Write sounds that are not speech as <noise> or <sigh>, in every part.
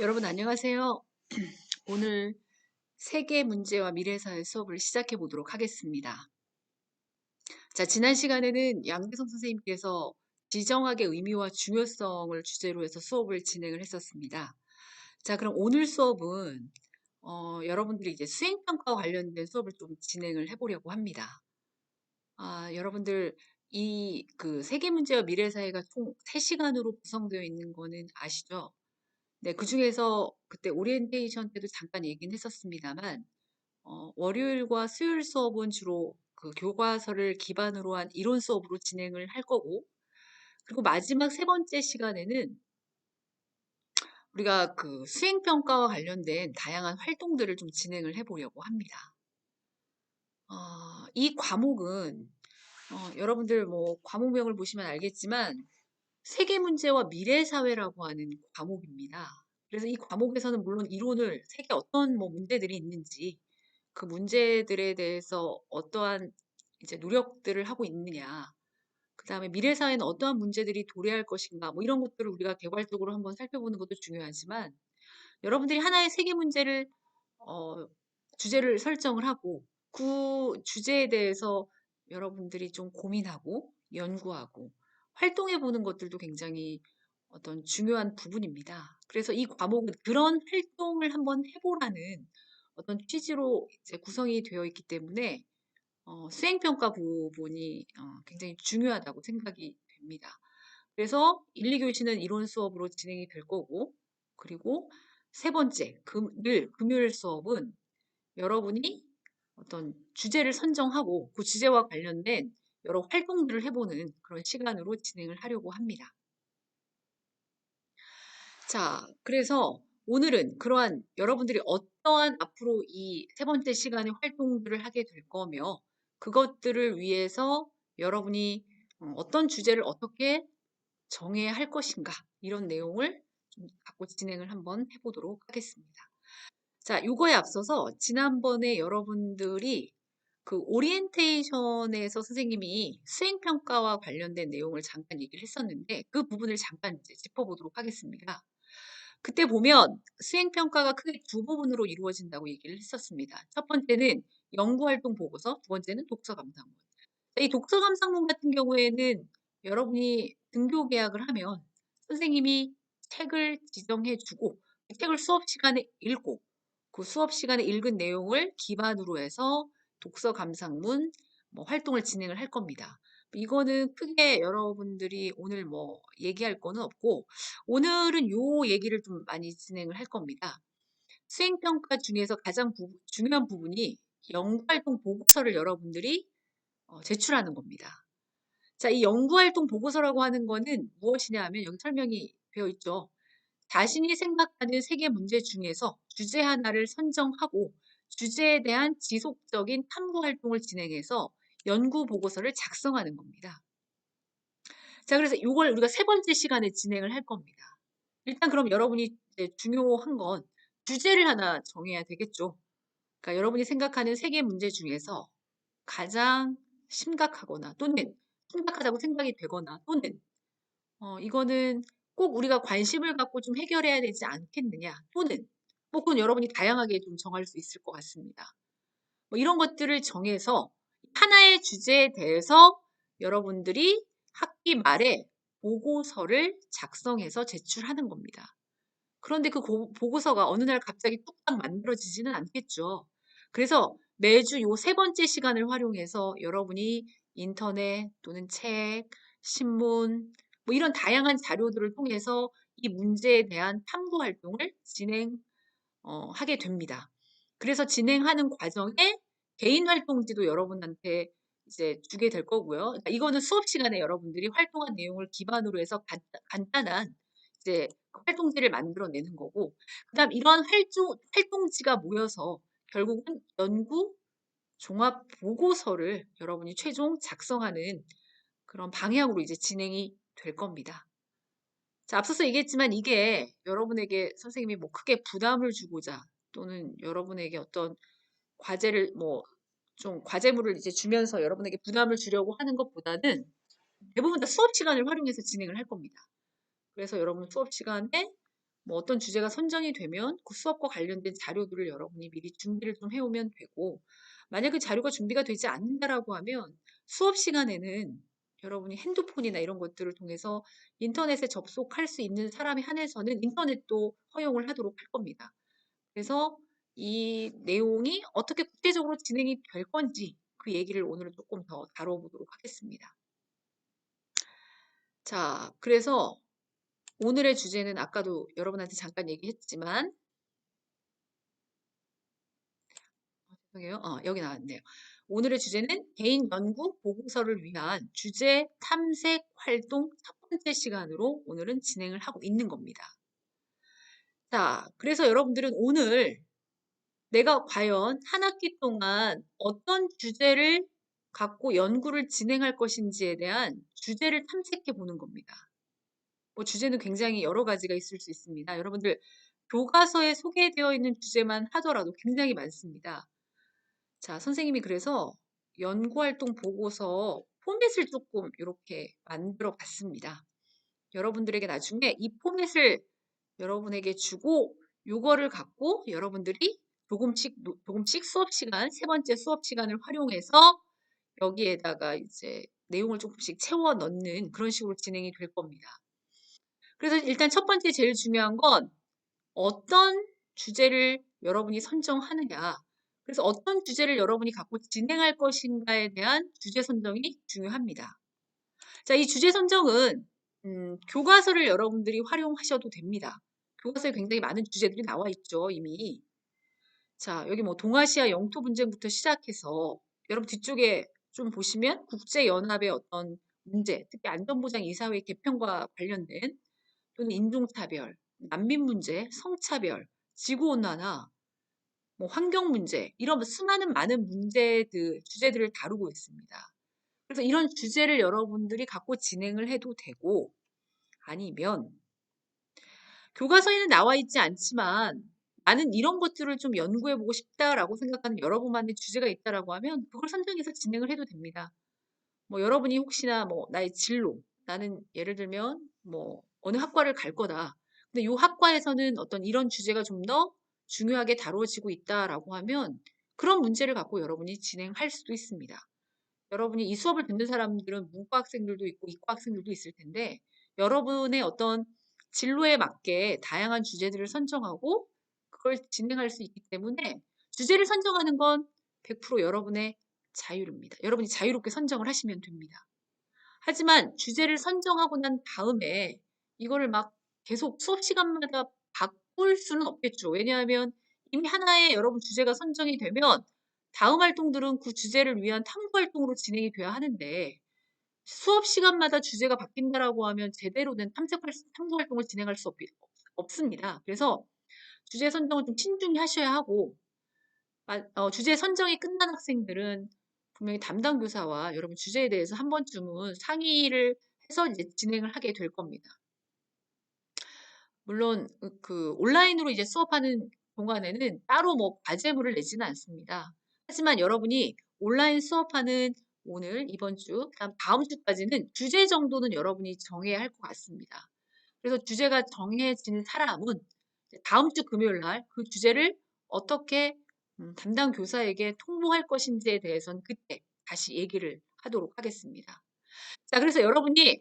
여러분 안녕하세요. <clears throat> 오늘 세계 문제와 미래사회 수업을 시작해 보도록 하겠습니다. 자, 지난 시간에는 양대성 선생님께서 지정학의 의미와 중요성을 주제로 해서 수업을 진행을 했었습니다. 자, 그럼 오늘 수업은 어, 여러분들이 이제 수행평가와 관련된 수업을 좀 진행을 해보려고 합니다. 아, 여러분들 이 그 세계 문제와 미래 사회가 총 3시간으로 구성되어 있는 거는 아시죠? 네, 그 중에서 그때 오리엔테이션 때도 잠깐 얘기는 했었습니다만, 어, 월요일과 수요일 수업은 주로 그 교과서를 기반으로 한 이론 수업으로 진행을 할 거고, 그리고 마지막 세 번째 시간에는 우리가 그 수행평가와 관련된 다양한 활동들을 좀 진행을 해보려고 합니다. 어, 이 과목은 어, 여러분들 뭐 과목명을 보시면 알겠지만 세계 문제와 미래 사회라고 하는 과목입니다. 그래서 이 과목에서는 물론 이론을 세계 어떤 뭐 문제들이 있는지 그 문제들에 대해서 어떠한 이제 노력들을 하고 있느냐, 그 다음에 미래 사회는 어떠한 문제들이 도래할 것인가, 뭐 이런 것들을 우리가 개괄적으로 한번 살펴보는 것도 중요하지만 여러분들이 하나의 세계 문제를 어, 주제를 설정을 하고 그 주제에 대해서 여러분들이 좀 고민하고 연구하고 활동해 보는 것들도 굉장히 어떤 중요한 부분입니다. 그래서 이 과목은 그런 활동을 한번 해보라는 어떤 취지로 이제 구성이 되어 있기 때문에 어, 수행평가 부분이 어, 굉장히 중요하다고 생각이 됩니다. 그래서 1, 2교시는 이론 수업으로 진행이 될 거고, 그리고 세 번째, 금, 늘 금요일 수업은 여러분이 어떤 주제를 선정하고 그 주제와 관련된 여러 활동들을 해보는 그런 시간으로 진행을 하려고 합니다. 자, 그래서 오늘은 그러한 여러분들이 어떠한 앞으로 이 세 번째 시간의 활동들을 하게 될 거며 그것들을 위해서 여러분이 어, 어떤 주제를 어떻게 정해야 할 것인가 이런 내용을 좀 갖고 진행을 한번 해보도록 하겠습니다. 자, 요거에 앞서서 지난번에 여러분들이 그 오리엔테이션에서 선생님이 수행평가와 관련된 내용을 잠깐 얘기를 했었는데 그 부분을 잠깐 이제 짚어보도록 하겠습니다. 그때 보면 수행평가가 크게 두 부분으로 이루어진다고 얘기를 했었습니다. 첫 번째는 연구활동 보고서, 두 번째는 독서감상문. 이 독서감상문 같은 경우에는 여러분이 등교 계약을 하면 선생님이 책을 지정해 주고 그 책을 수업 시간에 읽고 그 수업 시간에 읽은 내용을 기반으로 해서 독서 감상문 뭐 활동을 진행을 할 겁니다. 이거는 크게 여러분들이 오늘 뭐 얘기할 거는 없고 오늘은 요 얘기를 좀 많이 진행을 할 겁니다. 수행평가 중에서 가장 부, 중요한 부분이 연구활동 보고서를 여러분들이 어, 제출하는 겁니다. 자, 이 연구활동 보고서라고 하는 거는 무엇이냐 하면 여기 설명이 되어 있죠. 자신이 생각하는 세계 문제 중에서 주제 하나를 선정하고 주제에 대한 지속적인 탐구 활동을 진행해서 연구 보고서를 작성하는 겁니다. 자, 그래서 이걸 우리가 세 번째 시간에 진행을 할 겁니다. 일단 그럼 여러분이 중요한 건 주제를 하나 정해야 되겠죠. 그러니까 여러분이 생각하는 세계 문제 중에서 가장 심각하거나 또는 심각하다고 생각이 되거나 또는 어, 이거는 꼭 우리가 관심을 갖고 좀 해결해야 되지 않겠느냐 또는 뭐 그건 여러분이 다양하게 좀 정할 수 있을 것 같습니다. 뭐 이런 것들을 정해서 하나의 주제에 대해서 여러분들이 학기 말에 보고서를 작성해서 제출하는 겁니다. 그런데 그 고, 보고서가 어느 날 갑자기 뚝딱 만들어지지는 않겠죠. 그래서 매주 요 세 번째 시간을 활용해서 여러분이 인터넷 또는 책, 신문, 뭐 이런 다양한 자료들을 통해서 이 문제에 대한 탐구 활동을 진행 어, 하게 됩니다. 그래서 진행하는 과정에 개인 활동지도 여러분한테 이제 주게 될 거고요. 그러니까 이거는 수업 시간에 여러분들이 활동한 내용을 기반으로 해서 간, 간단한 이제 그 활동지를 만들어내는 거고, 그다음 이러한 활동, 활동지가 모여서 결국은 연구 종합 보고서를 여러분이 최종 작성하는 그런 방향으로 이제 진행이 될 겁니다. 자, 앞서서 얘기했지만 이게 여러분에게 선생님이 뭐 크게 부담을 주고자 또는 여러분에게 어떤 과제를 뭐 좀 과제물을 이제 주면서 여러분에게 부담을 주려고 하는 것보다는 대부분 다 수업 시간을 활용해서 진행을 할 겁니다. 그래서 여러분 수업 시간에 뭐 어떤 주제가 선정이 되면 그 수업과 관련된 자료들을 여러분이 미리 준비를 좀 해오면 되고 만약 그 자료가 준비가 되지 않는다라고 하면 수업 시간에는 여러분이 핸드폰이나 이런 것들을 통해서 인터넷에 접속할 수 있는 사람에 한해서는 인터넷도 허용을 하도록 할 겁니다. 그래서 이 내용이 어떻게 구체적으로 진행이 될 건지 그 얘기를 오늘 조금 더 다뤄보도록 하겠습니다. 자, 그래서 오늘의 주제는 아까도 여러분한테 잠깐 얘기했지만 어, 죄송해요. 어, 여기 나왔네요. 오늘의 주제는 개인 연구 보고서를 위한 주제 탐색 활동 첫 번째 시간으로 오늘은 진행을 하고 있는 겁니다. 자, 그래서 여러분들은 오늘 내가 과연 한 학기 동안 어떤 주제를 갖고 연구를 진행할 것인지에 대한 주제를 탐색해 보는 겁니다. 뭐 주제는 굉장히 여러 가지가 있을 수 있습니다. 여러분들 교과서에 소개되어 있는 주제만 하더라도 굉장히 많습니다. 자, 선생님이 그래서 연구활동 보고서 포맷을 조금 이렇게 만들어 봤습니다. 여러분들에게 나중에 이 포맷을 여러분에게 주고 요거를 갖고 여러분들이 조금씩 조금씩 수업 시간 세 번째 수업 시간을 활용해서 여기에다가 이제 내용을 조금씩 채워 넣는 그런 식으로 진행이 될 겁니다. 그래서 일단 첫 번째 제일 중요한 건 어떤 주제를 여러분이 선정하느냐. 그래서 어떤 주제를 여러분이 갖고 진행할 것인가에 대한 주제 선정이 중요합니다. 자, 이 주제 선정은 음, 교과서를 여러분들이 활용하셔도 됩니다. 교과서에 굉장히 많은 주제들이 나와 있죠, 이미. 자, 여기 뭐 동아시아 영토 분쟁부터 시작해서 여러분 뒤쪽에 좀 보시면 국제연합의 어떤 문제, 특히 안전보장 이사회 개편과 관련된 또는 인종차별, 난민 문제, 성차별, 지구온난화, 뭐 환경 문제 이런 수많은 많은 문제들 주제들을 다루고 있습니다. 그래서 이런 주제를 여러분들이 갖고 진행을 해도 되고 아니면 교과서에는 나와 있지 않지만 나는 이런 것들을 좀 연구해 보고 싶다라고 생각하는 여러분만의 주제가 있다라고 하면 그걸 선정해서 진행을 해도 됩니다. 뭐 여러분이 혹시나 뭐 나의 진로, 나는 예를 들면 뭐 어느 학과를 갈 거다. 근데 이 학과에서는 어떤 이런 주제가 좀 더 중요하게 다루어지고 있다라고 하면 그런 문제를 갖고 여러분이 진행할 수도 있습니다. 여러분이 이 수업을 듣는 사람들은 문과 학생들도 있고 이과 학생들도 있을 텐데 여러분의 어떤 진로에 맞게 다양한 주제들을 선정하고 그걸 진행할 수 있기 때문에 주제를 선정하는 건 100% 여러분의 자유입니다. 여러분이 자유롭게 선정을 하시면 됩니다. 하지만 주제를 선정하고 난 다음에 이거를 막 계속 수업 시간마다 바 꿀 수는 없겠죠. 왜냐하면 이미 하나의 여러분 주제가 선정이 되면 다음 활동들은 그 주제를 위한 탐구 활동으로 진행이 돼야 하는데 수업 시간마다 주제가 바뀐다라고 하면 제대로 된 탐색 탐구 활동을 진행할 수 없, 없습니다. 그래서 주제 선정을 좀 신중히 하셔야 하고 어, 주제 선정이 끝난 학생들은 분명히 담당 교사와 여러분 주제에 대해서 한 번쯤은 상의를 해서 이제 진행을 하게 될 겁니다. 물론 그 온라인으로 이제 수업하는 동안에는 따로 뭐 과제물을 내지는 않습니다. 하지만 여러분이 온라인 수업하는 오늘 이번 주 그다음 다음 주까지는 주제 정도는 여러분이 정해야 할 것 같습니다. 그래서 주제가 정해진 사람은 다음 주 금요일 날 그 주제를 어떻게 음, 담당 교사에게 통보할 것인지에 대해서는 그때 다시 얘기를 하도록 하겠습니다. 자, 그래서 여러분이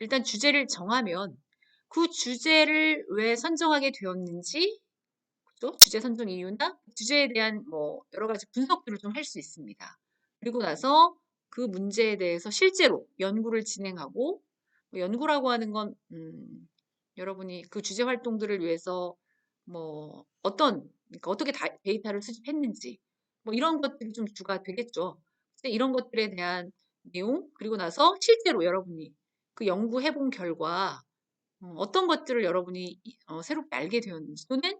일단 주제를 정하면 그 주제를 왜 선정하게 되었는지, 그죠? 주제 선정 이유나 주제에 대한 뭐 여러 가지 분석들을 좀 할 수 있습니다. 그리고 나서 그 문제에 대해서 실제로 연구를 진행하고 뭐 연구라고 하는 건 음, 여러분이 그 주제 활동들을 위해서 뭐 어떤 그러니까 어떻게 다, 데이터를 수집했는지 뭐 이런 것들이 좀 주가 되겠죠. 이런 것들에 대한 내용 그리고 나서 실제로 여러분이 그 연구해 본 결과 어, 어떤 것들을 여러분이 어, 새롭게 알게 되었는지 또는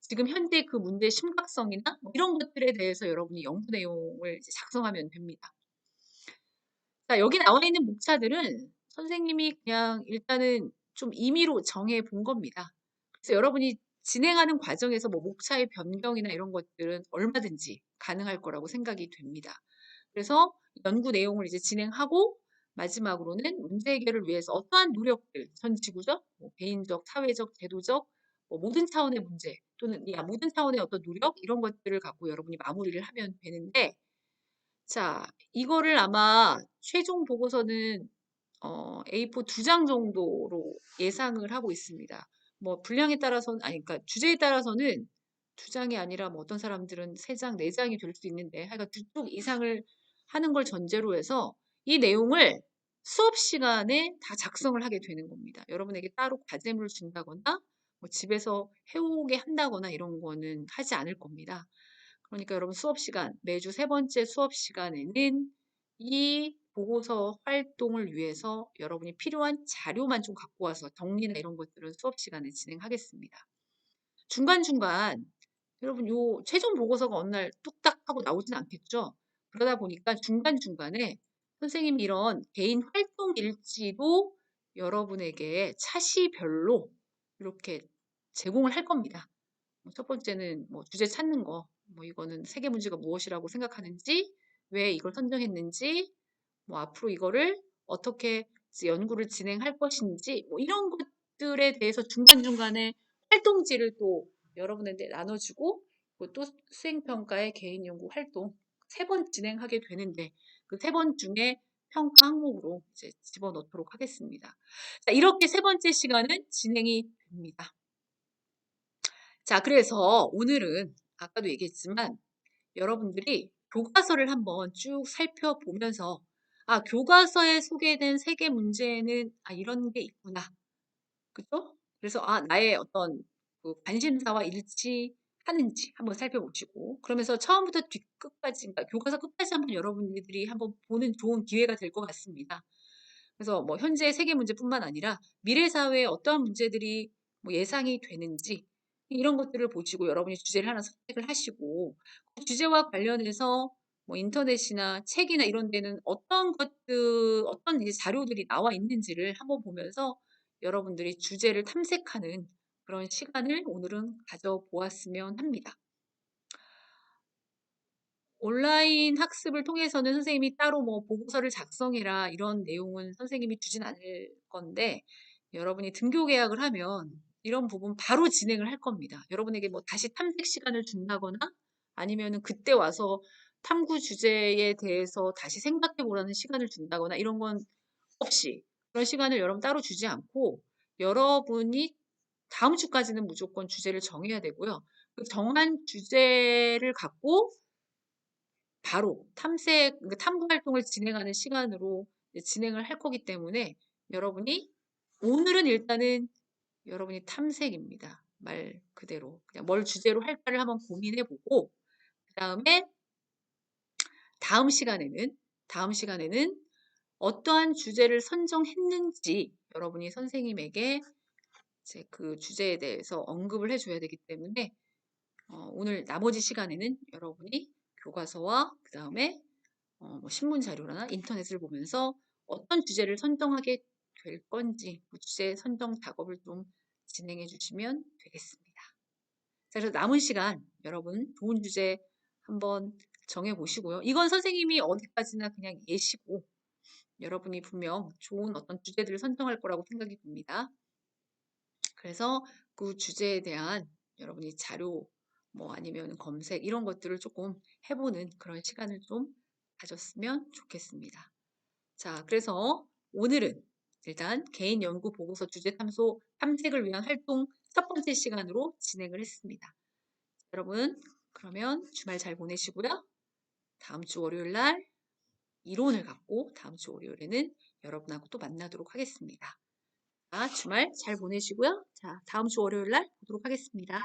지금 현재 그 문제의 심각성이나 뭐 이런 것들에 대해서 여러분이 연구 내용을 작성하면 됩니다. 자, 여기 나와 있는 목차들은 선생님이 그냥 일단은 좀 임의로 정해 본 겁니다. 그래서 여러분이 진행하는 과정에서 뭐 목차의 변경이나 이런 것들은 얼마든지 가능할 거라고 생각이 됩니다. 그래서 연구 내용을 이제 진행하고 마지막으로는 문제 해결을 위해서 어떠한 노력들, 전 지구적, 뭐 개인적, 사회적, 제도적 뭐 모든 차원의 문제 또는 야, 모든 차원의 어떤 노력 이런 것들을 갖고 여러분이 마무리를 하면 되는데 자 이거를 아마 최종 보고서는 어, A4 두 장 정도로 예상을 하고 있습니다. 뭐 분량에 따라서는 아니 그러니까 주제에 따라서는 두 장이 아니라 뭐 어떤 사람들은 세 장, 네 장이 될 수 있는데 하여간 두 쪽 이상을 하는 걸 전제로 해서 이 내용을 수업 시간에 다 작성을 하게 되는 겁니다. 여러분에게 따로 과제물을 준다거나 뭐 집에서 해오게 한다거나 이런 거는 하지 않을 겁니다. 그러니까 여러분 수업 시간, 매주 세 번째 수업 시간에는 이 보고서 활동을 위해서 여러분이 필요한 자료만 좀 갖고 와서 정리나 이런 것들은 수업 시간에 진행하겠습니다. 중간중간 여러분 요 최종 보고서가 어느 날 뚝딱 하고 나오진 않겠죠. 그러다 보니까 중간중간에 선생님이 이런 개인 활동 일지도 여러분에게 차시별로 이렇게 제공을 할 겁니다. 뭐첫 번째는 뭐 주제 찾는 거, 뭐 이거는 세계 문제가 무엇이라고 생각하는지, 왜 이걸 선정했는지, 뭐 앞으로 이거를 어떻게 연구를 진행할 것인지, 뭐 이런 것들에 대해서 중간중간에 활동지를 또 여러분한테 나눠주고, 또 수행평가의 개인 연구 활동 세 번 진행하게 되는데, 그 세 번 중에 평가 항목으로 이제 집어넣도록 하겠습니다. 자, 이렇게 세 번째 시간은 진행이 됩니다. 자, 그래서 오늘은 아까도 얘기했지만 여러분들이 교과서를 한번 쭉 살펴보면서 아, 교과서에 소개된 세계 문제는 아, 이런 게 있구나. 그죠? 그래서 아, 나의 어떤 그 관심사와 일치 하는지 한번 살펴보시고 그러면서 처음부터 뒤끝까지 그러니까 교과서 끝까지 한번 여러분들이 한번 보는 좋은 기회가 될 것 같습니다. 그래서 뭐 현재 세계 문제뿐만 아니라 미래 사회에 어떠한 문제들이 뭐 예상이 되는지 이런 것들을 보시고 여러분이 주제를 하나 선택을 하시고 그 주제와 관련해서 뭐 인터넷이나 책이나 이런 데는 어떤 것들, 어떤 자료들이 나와 있는지를 한번 보면서 여러분들이 주제를 탐색하는 그런 시간을 오늘은 가져보았으면 합니다. 온라인 학습을 통해서는 선생님이 따로 뭐 보고서를 작성해라 이런 내용은 선생님이 주진 않을 건데 여러분이 등교 계약을 하면 이런 부분 바로 진행을 할 겁니다. 여러분에게 뭐 다시 탐색 시간을 준다거나 아니면은 그때 와서 탐구 주제에 대해서 다시 생각해 보라는 시간을 준다거나 이런 건 없이 그런 시간을 여러분 따로 주지 않고 여러분이 다음 주까지는 무조건 주제를 정해야 되고요. 그 정한 주제를 갖고 바로 탐색, 그 탐구 활동을 진행하는 시간으로 진행을 할 거기 때문에 여러분이 오늘은 일단은 여러분이 탐색입니다. 말 그대로. 그냥 뭘 주제로 할까를 한번 고민해 보고, 그 다음에 다음 시간에는, 다음 시간에는 어떠한 주제를 선정했는지 여러분이 선생님에게 이제 그 주제에 대해서 언급을 해줘야 되기 때문에 어, 오늘 나머지 시간에는 여러분이 교과서와 그 다음에 어, 뭐 신문 자료나 인터넷을 보면서 어떤 주제를 선정하게 될 건지 그 주제 선정 작업을 좀 진행해 주시면 되겠습니다. 자, 그래서 남은 시간 여러분 좋은 주제 한번 정해 보시고요. 이건 선생님이 어디까지나 그냥 예시고 여러분이 분명 좋은 어떤 주제들을 선정할 거라고 생각이 듭니다. 그래서 그 주제에 대한 여러분이 자료 뭐 아니면 검색 이런 것들을 조금 해보는 그런 시간을 좀 가졌으면 좋겠습니다. 자, 그래서 오늘은 일단 개인 연구 보고서 주제 탐소 탐색을 위한 활동 첫 번째 시간으로 진행을 했습니다. 여러분 그러면 주말 잘 보내시고요. 다음 주 월요일 날 이론을 갖고 다음 주 월요일에는 여러분하고 또 만나도록 하겠습니다. 자, 주말 잘 보내시고요. 자, 다음 주 월요일 날 보도록 하겠습니다.